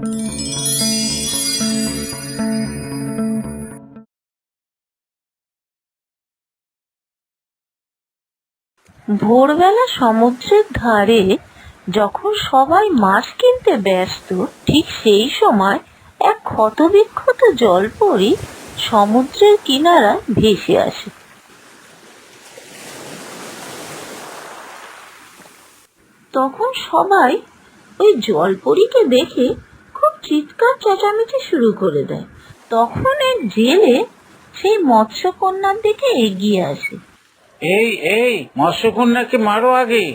ভোরবেলা সমুদ্রের ধারে যখন সবাই মাছ কিনতে ব্যস্ত, ঠিক সেই সময় এক ক্ষতবিক্ষত জলপরি সমুদ্রের কিনারা ভেসে আসে। তখন সবাই ওই জলপরীকে দেখে খুব চিৎকার চেঁচামেচি শুরু করে দেয়। তখন এক জেলে সেই মৎস্যকন্যার দিকে এগিয়ে আসে। এই এই মৎস্যকন্যাকে মারো আগে।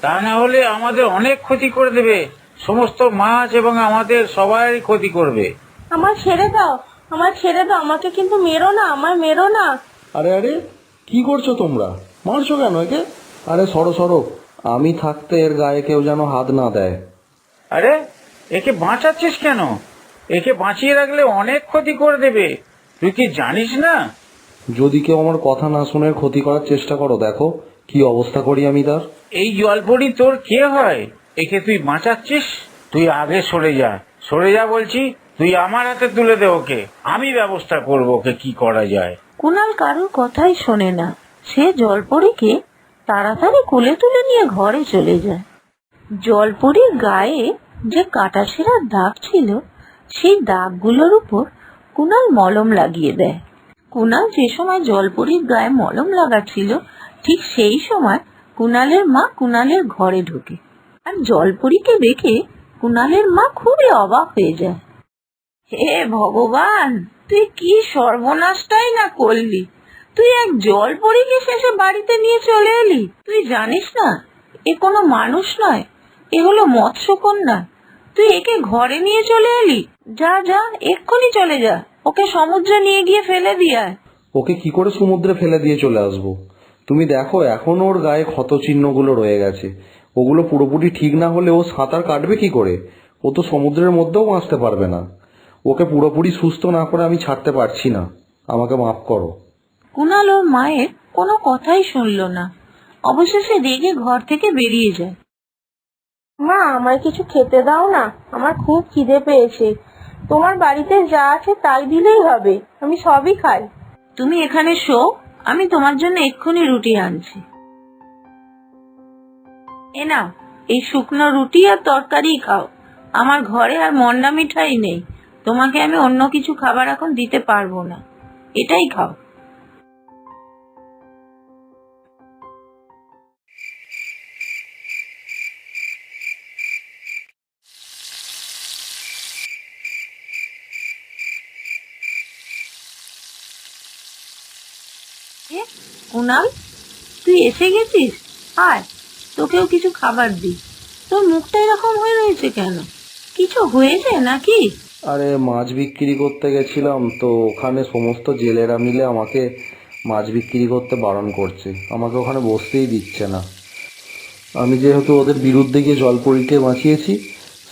তা না হলে আমাদের অনেক ক্ষতি করে দেবে। সমস্ত মাছ এবং আমাদের সবারই ক্ষতি করবে। আমার ছেড়ে দাও আমার ছেড়ে দাও আমাকে কিন্তু মেরো না আমার মেরো না। আরে আরে কি করছ তোমরা? মারছো কেন একে? আরে সরো সরো। আমি থাকতে এর গায়ে কেউ যেন হাত না দেয়। আরে একে বাঁচাচ্ছিস কেন? একে বাঁচিয়ে রাখলে অনেক ক্ষতি করে দেবে। তুই কি জানিস না? যদি কেউ আমার কথা না শুনে ক্ষতি করার চেষ্টা করো দেখো কি অবস্থা করি আমি তার। এই জলপরি তোর কে হয়? একে তুই বাঁচাচ্ছিস? তুই আগে সরে যা। সরে যা বলছি তুই আমার হাতে তুলে দে ওকে। আমি ব্যবস্থা করব ওকে কি করা যায়। কুনাল কারোর কথাই শোনে না। সে জলপরীকে তাড়াতাড়ি কোলে তুলে নিয়ে ঘরে চলে যায়। জলপরীর গায়ে যে কাটা ছেঁড়ার দাগ ছিল, সেই দাগগুলোর উপর কুনাল মলম লাগিয়ে দেয়। কুনাল যে সময় জলপরীর গায়ে মলম লাগাচ্ছিল, ঠিক সেই সময় কুনালের মা কুনালের ঘরে ঢোকে। আর জলপরীকে দেখে কুনালের মা খুবই অবাক হয়ে যায়। হে ভগবান, তুই কি সর্বনাশটাই না করলি? তুই এক জল পরীকে শেষে বাড়িতে নিয়ে চলে এলি। তুই জানিস না, এ কোনো মানুষ নয় এ হলো মৎস্যকন্যা। তুই একে ঘরে নিয়ে চলে এলি? যা যা এক্ষুনি চলে যা। ওকে সমুদ্রে নিয়ে গিয়ে ফেলে দিয়ে আয়। ওকে কি করে সমুদ্রে ফেলে দিয়ে চলে আসব? তুমি দেখো এখন ওর গায়ে ক্ষত চিহ্নগুলো রয়ে গেছে। ওগুলো পুরোপুরি ঠিক না হলে ও সাঁতার কাটবে কি করে? ও তো সমুদ্রের মধ্যেও বাঁচতে পারবে না। ওকে পুরোপুরি সুস্থ না করে আমি ছাড়তে পারছি না। আমাকে মাফ করো। কুনাল ওর মায়ের কোনো কথাই শুনল না। অবশেষে রেগে ঘর থেকে বেরিয়ে যায়। মা, আমায় কিছু খেতে দাও না। আমার খুব খিদে পেয়েছে। তোমার বাড়িতে যা আছে তাই দিলেই হবে। আমি সবই খাই। তুমি এখানে শো, আমি তোমার জন্য এক্ষুনি রুটি আনছি। এ নাও, এই শুকনো রুটি আর তরকারি খাও। আমার ঘরে আর মন্ডা মিঠাই নেই। তোমাকে আমি অন্য কিছু খাবার এখন দিতে পারব না। এটাই খাও। এ, কুনাল তুই এসে গেছিস? আয় তোকেও কিছু খাবার দি তোর মুখটা এরকম হয়ে রয়েছে কেন? কিছু হয়েছে নাকি? আরে মাছ বিক্রি করতে গেছিলাম তো ওখানে সমস্ত জেলেরা মিলে আমাকে মাছ বিক্রি করতে বারণ করছে। আমাকে ওখানে বসতেই দিচ্ছে না। আমি যেহেতু ওদের বিরুদ্ধে গিয়ে জলপরীকে বাঁচিয়েছি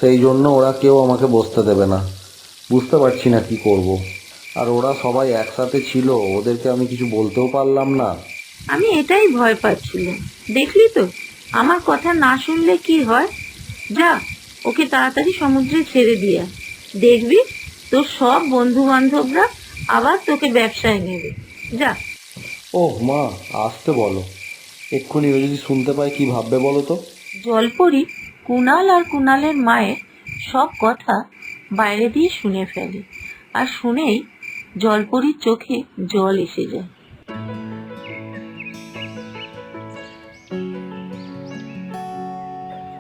সেই জন্য ওরা কেউ আমাকে বসতে দেবে না। বুঝতে পারছি না কি করব। আর ওরা সবাই একসাথে ছিল ওদেরকে আমি কিছু বলতেও পারলাম না। আমি এটাই ভয় পাচ্ছিলাম। দেখলি তো আমার কথা না শুনলে কি হয়? যা ওকে তাড়াতাড়ি সমুদ্রে ছেড়ে দিয়া। দেখবি তোর সব বন্ধু বান্ধবরা আবার তোকে ব্যবসায় নেবে। যা। ওহ মা আসতে বলো। এক্ষুনি ও যদি শুনতে পায় কি ভাববে বলো তো? জলপরি কুনাল আর কুনালের মায়ের সব কথা বাইরে দিয়ে শুনে ফেলে। আর শুনেই জলপরির চোখে জল এসে যায়।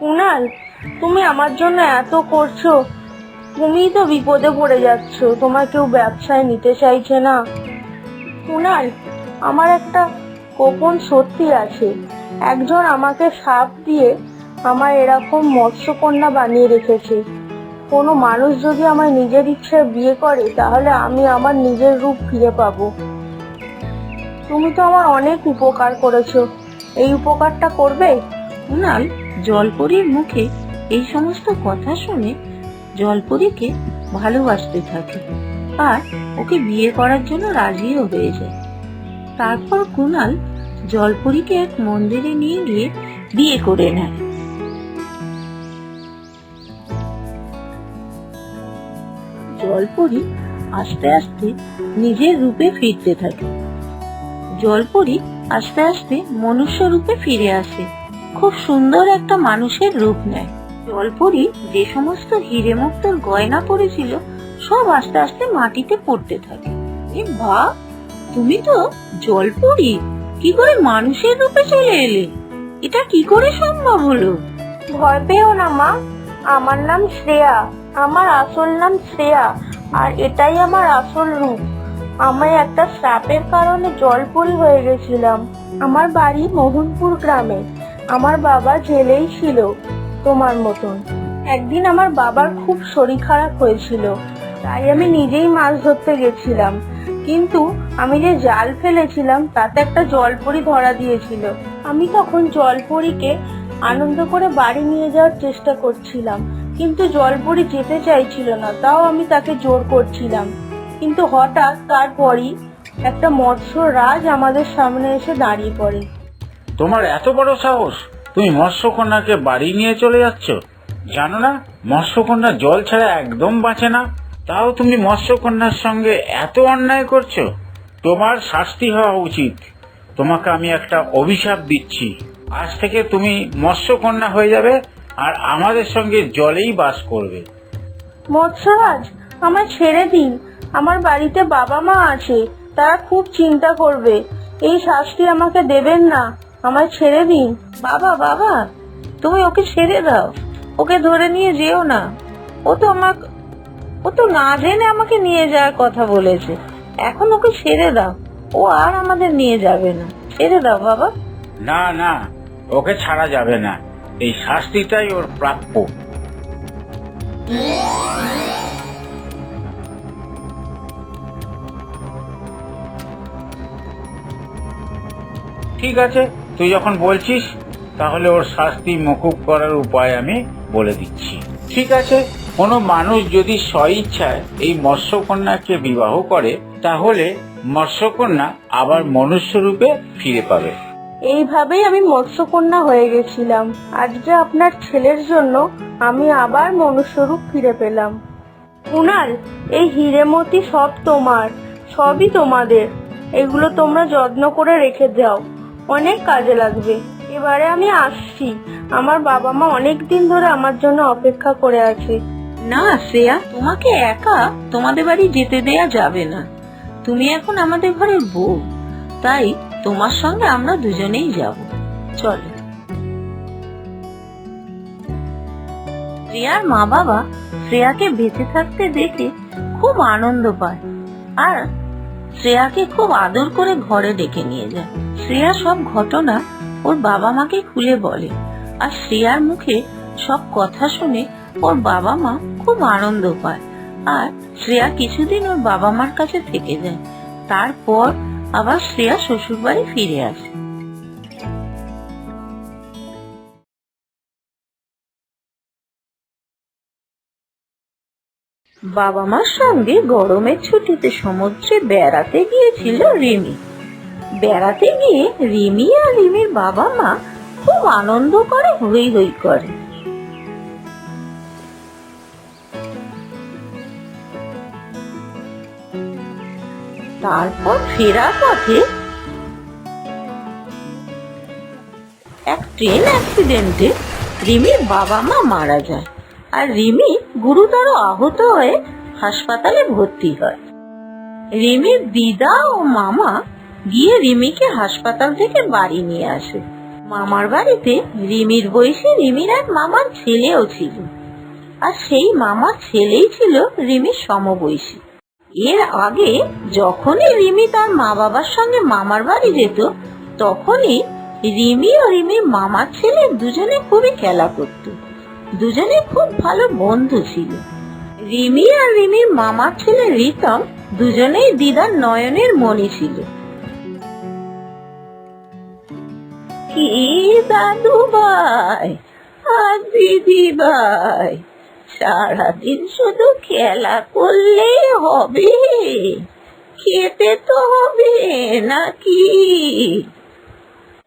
কুনাল, তুমি আমার জন্য এত করছ। তুমিই তো বিপদে পড়ে যাচ্ছ তোমার কেউ ব্যবসায় নিতে চাইছে না। কুনাল, আমার একটা গোপন সত্যি আছে। একজন আমাকে সাপ দিয়ে আমার এরকম মৎস্যকন্যা বানিয়ে রেখেছে। কোনো মানুষ যদি আমার নিজের ইচ্ছায় বিয়ে করে, তাহলে আমি আমার নিজের রূপ ফিরে পাবো। তুমি তো আমার অনেক উপকার করেছ। এই উপকারটা করবে? কুনাল, জলপরীর মুখে এই সমস্ত কথা শুনে জলপরীকে ভালোবাসতে থাকে আর ওকে বিয়ে করার জন্য রাজিও হয়ে যায়। তারপর কুনাল জলপরীকে এক মন্দিরে নিয়ে গিয়ে বিয়ে করে নেয়। জলপরি আস্তে আস্তে নিজের রূপে ফিরতে থাকে। জলপরি আস্তে আস্তে মনুষ্য রূপে ফিরে আসে। খুব সুন্দর একটা মানুষের রূপ নেয়। জলপরি যে সমস্ত হিরে মুক্তোর গয়না পড়েছিল সব আস্তে আস্তে মাটিতে পড়তে থাকে। বা, তুমি তো জলপরি কি করে মানুষের রূপে চলে এলে? এটা কি করে সম্ভব হলো? ভয় পেও না মা, আমার নাম শ্রেয়া। আমার আসল নাম শ্রেয়া। আর এটাই আমার আসল রূপ। আমি একটা শ্রাপের কারণে জলপরি হয়ে গেছিলাম। আমার বাড়ি মোহনপুর গ্রামে। আমার বাবা জেলেই ছিল, তোমার মতন। একদিন আমার বাবার খুব শরীর খারাপ হয়েছিল, তাই আমি নিজেই মাছ ধরতে গেছিলাম। কিন্তু আমি যে জাল ফেলেছিলাম, তাতে একটা জলপরি ধরা দিয়েছিল। আমি তখন জলপরিকে আনন্দ করে বাড়ি নিয়ে যাওয়ার চেষ্টা করছিলাম। কিন্তু জলপরি যেতে চাইছিল না, তাও আমি তাকে জোর করছিলাম। কিন্তু হঠাৎ তারপরই একটা মৎস্য রাজ আমাদের সামনে এসে দাঁড়িয়ে পড়ে। তোমার এত বড় সাহস? তুমি মৎস্যকন্যাকে বাড়ি নিয়ে চলে যাচ্ছ? জানো না, মৎস্যকন্যা জল ছাড়া একদম বাঁচে না। তাও তুমি মৎস্যকন্যার সঙ্গে এত অন্যায় করছ? তোমার শাস্তি হওয়া উচিত। তোমাকে আমি একটা অভিশাপ দিচ্ছি। আজ থেকে তুমি মৎস্যকন্যা হয়ে যাবে। আর আমাদের সঙ্গে জলেই বাস করবে। মৎস্যরাজ আমায় ছেড়ে দিন। আমার বাড়িতে বাবা মা আছে তারা খুব চিন্তা করবে। এই শাস্তি আমাকে দেবেন না। আমায় ছেড়ে দিন। বাবা বাবা তুমি ওকে ছেড়ে দাও। ওকে ধরে নিয়ে যেও না। ও তো আমাকে ও তো না জেনে আমাকে নিয়ে যাওয়ার কথা বলেছে। এখন ওকে ছেড়ে দাও। ও আর আমাদের নিয়ে যাবে না। ছেড়ে দাও বাবা। না না ওকে ছাড়া যাবে না। এই শাস্তিটাই ওর প্রাপ্য। ঠিক আছে, তুই যখন বলছিস, তাহলে ওর শাস্তি মকুব করার উপায় আমি বলে দিচ্ছি। ঠিক আছে, কোনো মানুষ যদি স্বইচ্ছায় এই মৎস্যকন্যাকে বিবাহ করে, তাহলে মৎস্যকন্যা আবার মনুষ্য রূপে ফিরে পাবে। এইভাবেই আমি মৎস্যকন্যা হয়ে গেছিলাম। আজকে আপনার ছেলের জন্য আমি আবার মনুষ্যরূপ ফিরে পেলাম। কুনাল, এই হিরেমতি সব তোমার, সবই তোমাদের। এগুলো তোমরা যত্ন করে রেখে দাও অনেক কাজে লাগবে। এবারে আমি আসছি। আমার বাবা মা অনেক দিন ধরে আমার জন্য অপেক্ষা করে আছে। না, শ্রেয়া, তোমাকে একা তোমাদের বাড়ি যেতে দেয়া যাবে না। তুমি এখন আমাদের ঘরের বউ। তাই তোমার সঙ্গে আমরা দুজনেই যাব। চলো। শ্রেয়ার মা বাবা শ্রেয়াকে বেঁচে থাকতে দেখে খুব আনন্দ পায় আর শ্রেয়াকে খুব আদর করে ঘরে ডেকে নিয়ে যায়। শ্রেয়া সব ঘটনা ওর বাবা মাকে খুলে বলে আর শ্রেয়ার মুখে সব কথা শুনে ওর বাবা মা খুব আনন্দ পায়। আর শ্রেয়া কিছুদিন ওর বাবা মার কাছে থেকে যায়। তারপর আবার শ্রেয়া শ্বশুর বাড়ি ফিরে আসে। বাবা মার সঙ্গে গরমের ছুটিতে সমুদ্রে বেড়াতে গিয়েছিল রিমি। বেড়াতে গিয়ে রিমি আর রিমির বাবা মা খুব আনন্দ করে হই হই করে। তারপর ফেরার পথে এক ট্রেন অ্যাক্সিডেন্টে রিমির বাবা মা মারা যায় আর রিমি গুরুতর আহত হয়ে হাসপাতালে ভর্তি হয়। রিমির দিদা ও মামা গিয়ে রিমিকে হাসপাতাল থেকে বাড়ি নিয়ে আসে। মামার বাড়িতে রিমির বয়সী রিমির এক মামার ছেলেও ছিল। আর সেই মামার ছেলেই ছিল রিমির সমবয়সী। এর আগে যখনই রিমি তার মা বাবার সঙ্গে মামার বাড়ি যেত, তখনই রিমি ও রিমির মামার ছেলে দুজনে খুবই খেলা করত। দুজনে খুব ভালো বন্ধু ছিল। রিমি আর রিমির মামার ছেলে রিতম দুজনেই দিদার নয়নের মণি ছিল। কি দাদু ভাই আর দিদি ভাই সারাদিন শুধু খেলা করলেই হবে। খেতে তো হবে, নাকি?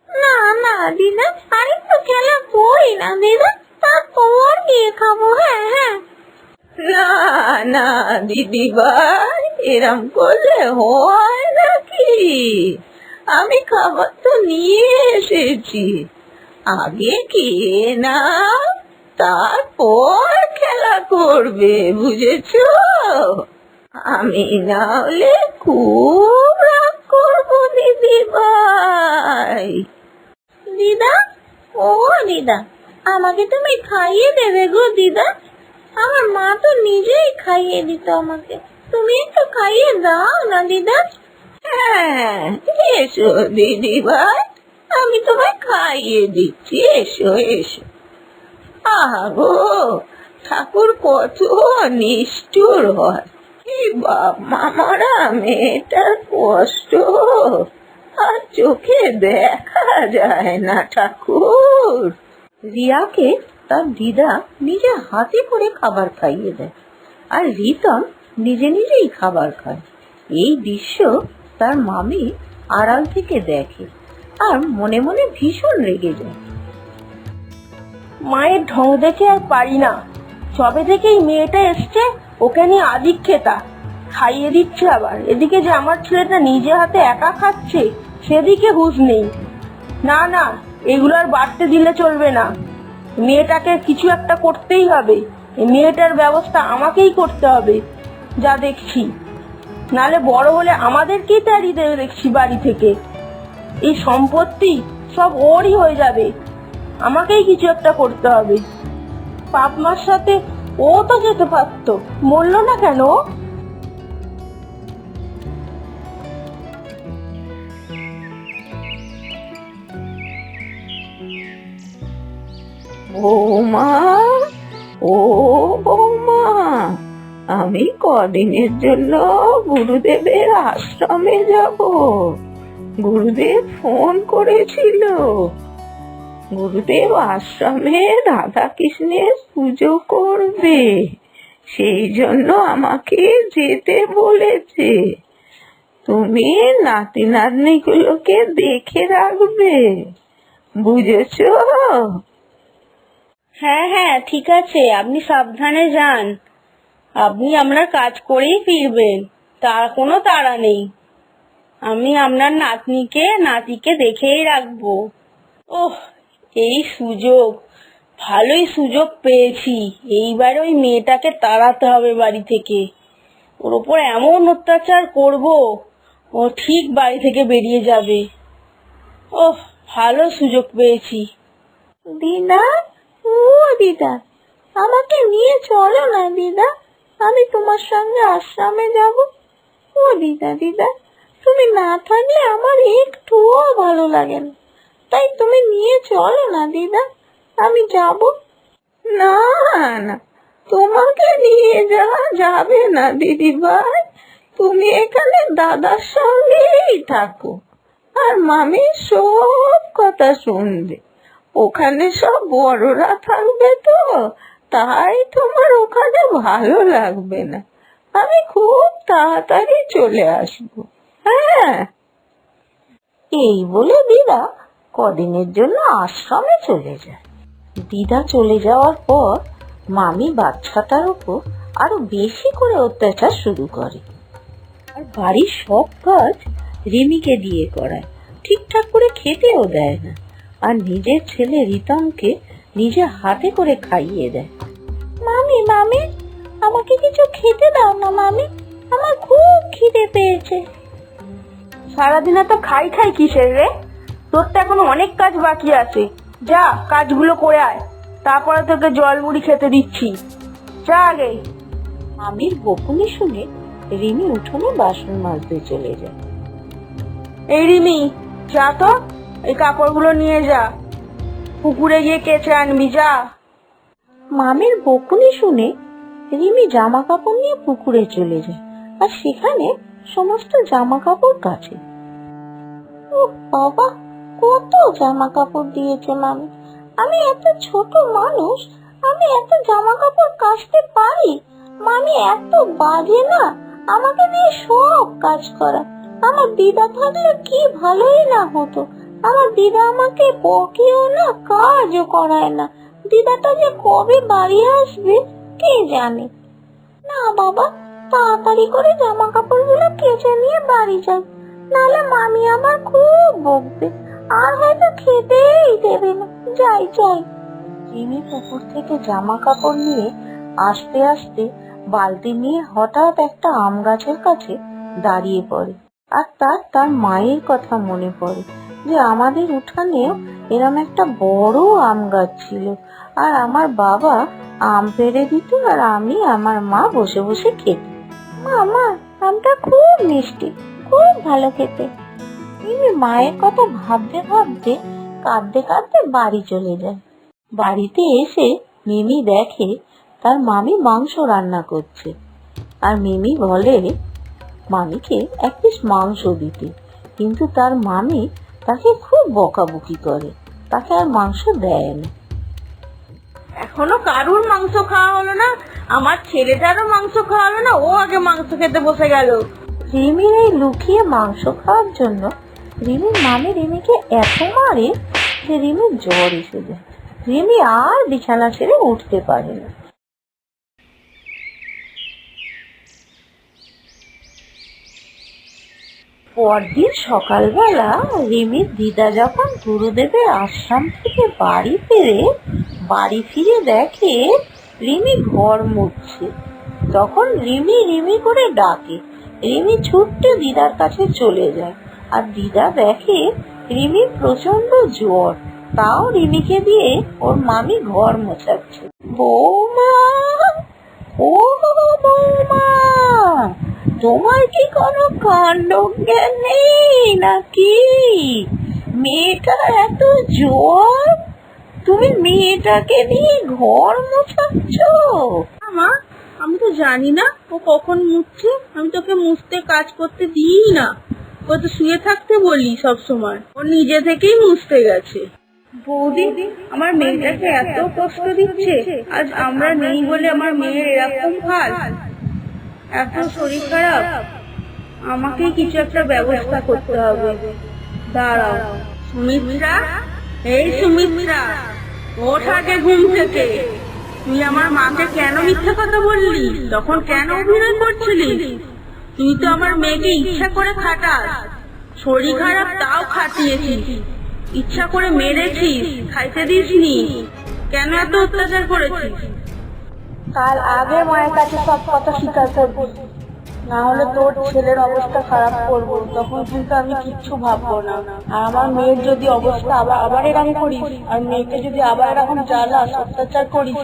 না না, দিদা, আরেকটু খেলা করি না, দিদা। তারপর গিয়ে খাব হ্যাঁ হ্যাঁ। না না, দিদি ভাই, এরম করলে হয় নাকি? আমি খাবার তো নিয়ে এসেছি। আগে খেয়ে না তারপর খেলা করবে, বুঝেছ? আমি না হলে খুব রাগ করব দিদি ভাই। দিদা? ও দিদা, আমাকে তুমি খাইয়ে দেবে গো দিদা। আমার মা তো নিজেই খাইয়ে দিত আমাকে। তুমি একটু খাইয়ে দাও না দিদা? হ্যাঁ এসো দিদি ভাই, আমি তোমায় খাইয়ে দিচ্ছি, এসো এসো। আহা গো ঠাকুর কত নিষ্ঠুর হয়। এই বাপ মামারা মেয়েটার কষ্ট। আর চোখে দেখা যায় না ঠাকুর। রিয়াকে তার দিদা নিজে হাতে করে খাবার খাইয়ে দেয়, আর রিতম নিজে নিজেই খাবার খায়। এই দৃশ্য তার মামি আড়াল থেকে দেখে, আর মনে মনে ভীষণ রেগে যায়। মায়ের ঢং দেখে আর পারি না। সবে থেকেই মেয়েটা এসছে, ওকে নিয়ে আদিক খেতা খাইয়ে দিচ্ছে আবার। এদিকে যে আমার ছেলেটা নিজে হাতে একা খাচ্ছে, সেদিকে হুঁশ নেই। না না, এগুলো আর বাড়তে দিলে চলবে না। মেয়েটাকে কিছু একটা করতেই হবে। মেয়েটার ব্যবস্থা আমাকেই করতে হবে, যা দেখছি। নালে বড় হলে আমাদেরকেই তাড়িয়ে দেবে দেখছি বাড়ি থেকে। এই সম্পত্তি সব ওরই হয়ে যাবে। আমাকেই কিছু একটা করতে হবে। পাপ মার সাথে ও তো যেতে পারতো। মরলো না কেন? বৌমা, ও বৌমা, আমি কদিনের জন্য গুরুদেবের আশ্রমে যাব। গুরুদেব ফোন করেছিল। গুরুদেব আশ্রমে রাধা কৃষ্ণের পুজো করবে। সেই জন্য আমাকে যেতে বলেছে। তুমি নাতি নাতনিগুলোকে দেখে রাখবে। বুঝেছ? হ্যাঁ হ্যাঁ ঠিক আছে, আপনি সাবধানে যান। আপনি আপনার কাজ করেই ফিরবেন, তার কোনো তাড়া নেই। আমি আপনার নাতনিকে, নাতিকে দেখেই রাখব। ওহ এই সুযোগ। ভালোই সুযোগ পেয়েছি। এইবার ওই মেয়েটাকে তাড়াতে হবে বাড়ি থেকে। ওর ওপর এমন অত্যাচার করব, ও ঠিক বাড়ি থেকে বেরিয়ে যাবে। ওহ, ভালো সুযোগ পেয়েছি। দিদা, ও দিদা, আমাকে নিয়ে চলো না দিদা। আমি তোমার সঙ্গে আশ্রমে যাব। ও দিদা দিদা, তুমি না থাকলে আমার একটুও ভালো লাগে না। তাই তুমি নিয়ে চলো না, দিদা। আমি যাব। না না, তোমাকে নিয়ে যাওয়া যাবে না দিদি ভাই তুমি এখানে দাদার সঙ্গেই থাকো। আর মামি সব কথা শুনবে। ওখানে সব বড়রা থাকবে তো, তাই তোমার ওখানে ভালো লাগবে না। আমি খুব তাড়াতাড়ি চলে আসব। হ্যাঁ। এই বলে দিদা কদিনের জন্য আশ্রমে চলে যায়। দিদা চলে যাওয়ার পর মামি বাচ্চাটার উপর আরও বেশি করে অত্যাচার শুরু করে। আর বাড়ির সব কাজ রিমিকে দিয়ে করায়। ঠিকঠাক করে খেতেও দেয় না। আর নিজের ছেলে রিতমকে নিজে হাতে করে খাইয়ে দেয়। মামি মামি, আমাকে কিছু খেতে দাও না, মামি। আমার খুব খিদে পেয়েছে। সারাদিন এত খাই খাই কিসের রে? তোর তো এখনও অনেক কাজ বাকি আছে। যা কাজগুলো করে আয়। তারপরে তোকে জল মুড়ি খেতে দিচ্ছি। যা আগে। মামির বকুনি শুনে রিমি উঠোনে বাসন মাজতে চলে যায়। এই রিমি যা তো। এই কাপড়গুলো নিয়ে যা। পুকুরে গিয়ে কেচে আনবি যা। মামির বকুনি শুনে রিমি জামা কাপড় নিয়ে পুকুরে চলে যায় আর সেখানে সমস্ত জামা কাপড় কাছে ও বাবা। কত জামা কাপড় দিয়েছে মামি আমি এত ছোট মানুষ, আমি এত জামা কাপড় কাচতে পারি? মামি, এত বাজে না? আমাকে দিয়ে সব কাজ করা। আমার দিদা থাকলে কি ভালোই না হতো। আমার দিদা আমাকে বকেও না, কাজও করায় না। দিদাটা যে কবে বাড়ি আসবে, কে জানে? না বাবা, তাড়াতাড়ি করে জামা কাপড়গুলো কেচে নিয়ে বাড়ি যাই নাহলে মামি আমার খুব বকবে। আর হয়তো খেতেই দেবে না। যাই যাই। জিমি পুকুর থেকে জামা কাপড় নিয়ে আসতে আসতে বালতি নিয়ে হঠাৎ একটা আম গাছের কাছে দাঁড়িয়ে পড়ে। আর তার তার মায়ের কথা মনে পড়ে যে আমাদের উঠানেও এরম একটা বড় আম গাছ ছিল। আর আমার বাবা আম পেড়ে দিত আর আমি আমার মা বসে বসে খেত। মামা, আমটা খুব মিষ্টি, খুব ভালো খেতে। মিমি মায়ের কথা ভাবতে ভাবতে কাঁদতে কাঁদতে বাড়ি চলে যায়। বাড়িতে এসে মিমি দেখে তার মামি মাংস রান্না করছে। আর মিমি বলে মামিকে এক পিস মাংস দিতে। কিন্তু তার মামি তাকে খুব বকাবকি করে। তাকে আর মাংস দেয় না। এখনও কারুর মাংস খাওয়া হলো না? আমার ছেলেটারও মাংস খাওয়া হলো না? ও আগে মাংস খেতে বসে গেল। রিমির এই লুকিয়ে মাংস খাওয়ার জন্য রিমির মামি রিমিকে এত মারে যে রিমির জ্বর এসে যায়। রিমি আর বিছানা ছেড়ে উঠতে পারে না। পরদিন সকালবেলা রিমির দিদা যখন গুরুদেবের আশ্রম থেকে বাড়ি ফিরে বাড়ি ফিরে দেখে রিমি ঘর মুছছে। তখন রিমি রিমি করে ডাকে। রিমি ছুট্টে দিদার কাছে চলে যায়। আর দিদা দেখে রিমির প্রচণ্ড জ্বর তাও রিমিকে দিয়ে ওর মামি ঘর মোছাচ্ছে। বৌমা! ও বৌমা! তোমার কি কোনো কাণ্ড জ্ঞান নেই নাকি? মেয়েটার এত জ্বর তুমি মেয়েটাকে দিয়ে ঘর মোছাচ্ছ? মা, আমি তো জানি না ও কখন মুছছে। আমি তোকে মুছতে কাজ করতে দিই না। ও তো শুয়ে থাকতে বলি সব সময় ও নিজে থেকেই মুছতে গেছে। বৌদি, আমার মেয়েটাকে এত কষ্ট দিচ্ছে, আজ আমরা নেই বলে আমার মেয়ের এরকম হাল। এত শরীর খারাপ, আমাকে কিছু একটা ব্যবস্থা করতে হবে। দাঁড়াও, সুমিত্রা, এই সুমিত্রা, ওঠ আগে ঘুম থেকে। তুই আমার মাকে কেন মিথ্যা কথা বললি? তখন কেন অভিনয় করছিলি তুই তো আমার মেয়েকে ইচ্ছা করে খাটাস। শরীর খারাপ তাও খাটিয়েছিস। ইচ্ছা করে মেরেছিস, খাইতে দিসনি। কেন এত অত্যাচার করেছিস? কাল আগে মায়ের কাছে সব কথা স্বীকার করবি। না হলে তোর ছেলের অবস্থা খারাপ করব। তখন কিন্তু আমি কিচ্ছু ভাববো না। আর আমার মেয়ের যদি অবস্থা আবার আবার এরকম করিস, আর মেয়েকে যদি আবার এরকম জ্বালাস, অত্যাচার করিস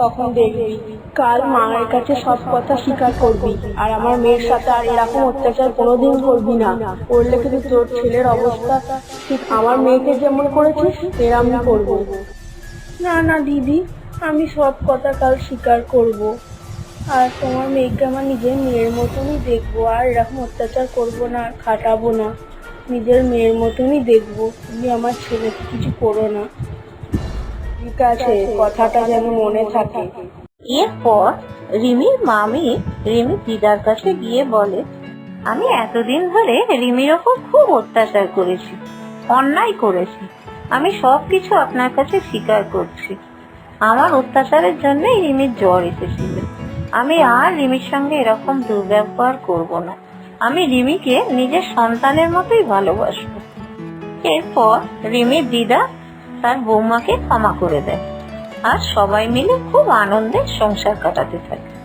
তখন দেখবি, কাল মায়ের কাছে সব কথা স্বীকার করবি, আর আমার মেয়ের সাথে আর এরকম অত্যাচার কোনোদিন করবি না। করলে কিন্তু তোর ছেলের অবস্থা, ঠিক আমার মেয়েকে যেমন করেছিস এরমই করব। না না, দিদি, আমি সব কথা কাল স্বীকার করব। আর তোমার মেয়েকে আমার নিজের মেয়ের মতনই দেখব, আর এরকম অত্যাচার করব না, আর খাটাবো না। নিজের মেয়ের মতনই দেখব, তুমি আমার ছেলেকে কিছু করো না। ঠিক কথাটা যেন মনে থাকে। এরপর রিমির মামি রিমির দিদার কাছে গিয়ে বলে, আমি এতদিন ধরে রিমির ওপর খুব অত্যাচার করেছি, অন্যায় করেছি। আমি সব কিছু আপনার কাছে স্বীকার করছি। আমার অত্যাচারের জন্যই রিমির জ্বর এসেছিল। আমি আর রিমির সঙ্গে এরকম দুর্ব্যবহার করব না। আমি রিমিকে নিজের সন্তানের মতোই ভালোবাসবো। এরপর রিমির দিদা তার বৌমাকে ক্ষমা করে দেয়। আর সবাই মিলে খুব আনন্দে সংসার কাটাতে থাকে।